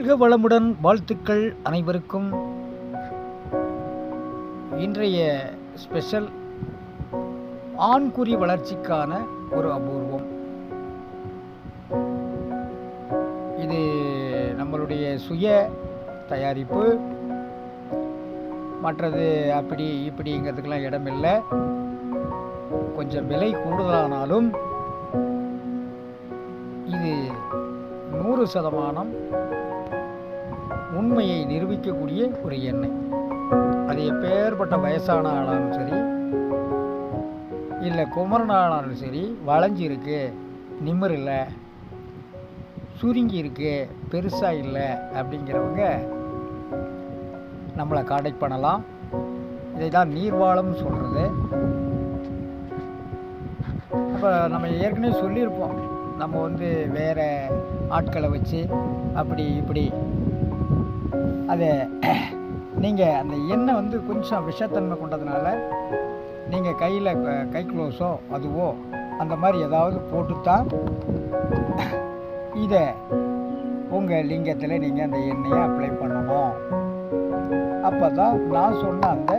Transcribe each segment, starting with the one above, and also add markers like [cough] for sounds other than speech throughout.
வாழ்க வளமுடன் வாழ்த்துக்கள் அனைவருக்கும். இன்றைய ஸ்பெஷல் ஆண்குறி வளர்ச்சிக்கான ஒரு அபூர்வம். இது நம்மளுடைய சுய தயாரிப்பு. மற்றது அப்படி இப்படிங்கிறதுக்கெல்லாம் இடமில்லை. கொஞ்சம் விலை கூடுதலானாலும் இது நூறு சதமானம் உண்மையை நிரூபிக்கக்கூடிய ஒரு எண்ணெய் அது எப்பேற்பட்ட வயசான ஆளாலும் சரி இல்லை குமரனாலும் சரி வளைஞ்சி இருக்கு நிம்மர் இல்லை சுருங்கி இருக்கு பெருசாக இல்லை அப்படிங்கிறவங்க நம்மளை காண்டாக்ட் பண்ணலாம். இதை தான் நீர்வாளம்னு சொல்கிறது அப்போ நம்ம ஏற்கனவே சொல்லியிருப்போம். நம்ம வந்து வேறு ஆட்களை வச்சு அப்படி இப்படி அது [clears throat] நீங்கள் அந்த எண்ணெய் வந்து கொஞ்சம் விஷத்தன்மை கொண்டதுனால நீங்கள் கையில் கை க்ளோஸோ அதுவோ அந்த மாதிரி ஏதாவது போட்டுத்தான் இதை உங்கள் லிங்கத்தில் நீங்கள் அந்த எண்ணெயை அப்ளை பண்ணணும். அப்போ தான் நான் சொன்ன அந்த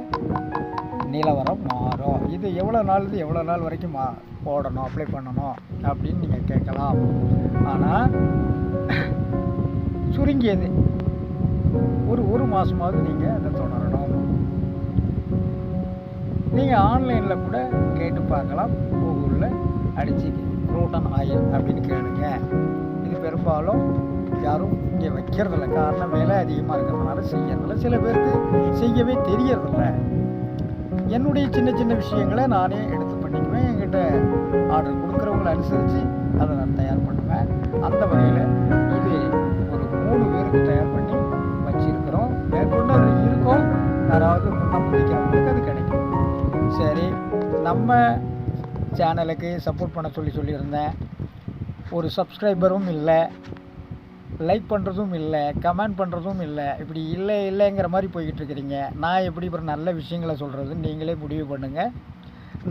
நிலவரம் மாறும். இது எவ்வளோ நாள் இது எவ்வளோ நாள் வரைக்கும் மா போடணும் அப்ளை பண்ணணும் அப்படின்னு நீங்கள் கேட்கலாம். ஆனால் [clears throat] சுருங்கியது. ஒரு ஒரு மாதமாவது நீங்கள் அதை தொடரணும். நீங்கள் ஆன்லைனில் கூட கேட்டு பார்க்கலாம். கூகுளில் அடிச்சு குரோட்டன் ஆயில் அப்படின்னு கேளுங்க. இது பெரும்பாலும் யாரும் இங்கே வைக்கிறதில்ல. காரணம் வேலை அதிகமாக இருக்கிறதுனால செய்யறதில்ல. சில பேருக்கு செய்யவே தெரியறதில்ல. என்னுடைய சின்ன சின்ன விஷயங்களை நானே எடுத்து பண்ணிக்குவேன். என்கிட்ட ஆர்டர் கொடுக்குறவங்களை அனுசரித்து அதை நான் தயார் பண்ணுவேன். அந்த வகையில் சரி நம்ம சேனலுக்கு சப்போர்ட் பண்ண சொல்லி சொல்லியிருந்தேன். ஒரு சப்ஸ்கிரைபரும் இல்லை லைக் பண்ணுறதும் இல்லை கமெண்ட் பண்ணுறதும் இல்லை இப்படி இல்லை இல்லைங்கிற மாதிரி போய்கிட்டு இருக்கிறீங்க. நான் எப்படி இப்போ நல்ல விஷயங்களை சொல்கிறதுன்னு நீங்களே முடிவு பண்ணுங்கள்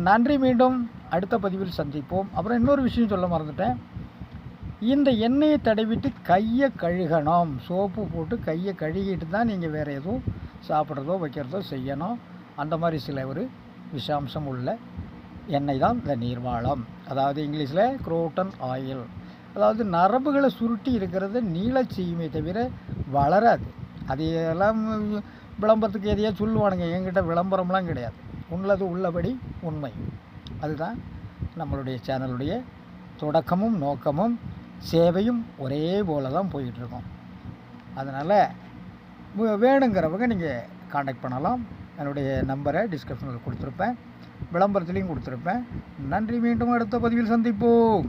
நன்றி மீண்டும் அடுத்த பதிவில் சந்திப்போம். அப்புறம் இன்னொரு விஷயம் சொல்ல மறந்துட்டேன். இந்த எண்ணெயை தடவிட்டு கையை கழுகணும். சோப்பு போட்டு கையை கழுகிட்டு தான் நீங்கள் வேறு எதுவும் சாப்பிட்றதோ வைக்கிறதோ செய்யணும். அந்த மாதிரி சில ஒரு விஷாம்சம் உள்ள எண்ணெய் தான் இந்த நீர்வாளம் அதாவது இங்கிலீஷில் குரோட்டன் ஆயில். அதாவது நரம்புகளை சுருட்டி இருக்கிறது நீள செய்யுமே தவிர வளராது. அது எல்லாம் விளம்பரத்துக்கு எதையாக சொல்லுவானுங்க என்கிட்ட விளம்பரம்லாம் கிடையாது. உள்ளது உள்ளபடி உண்மை. அதுதான் நம்மளுடைய சேனலுடைய தொடக்கமும் நோக்கமும் சேவையும் ஒரே போல தான் போயிட்டுருக்கோம் அதனால் வே- வேணுங்கிறவங்க நீங்கள் காண்டாக்ட் பண்ணலாம். என்னுடைய நம்பரை டிஸ்கிரிப்ஷனில் கொடுத்துருப்பேன். விளம்பரத்துலேயும் கொடுத்துருப்பேன். நன்றி மீண்டும் அடுத்த பதிவில் சந்திப்போம்.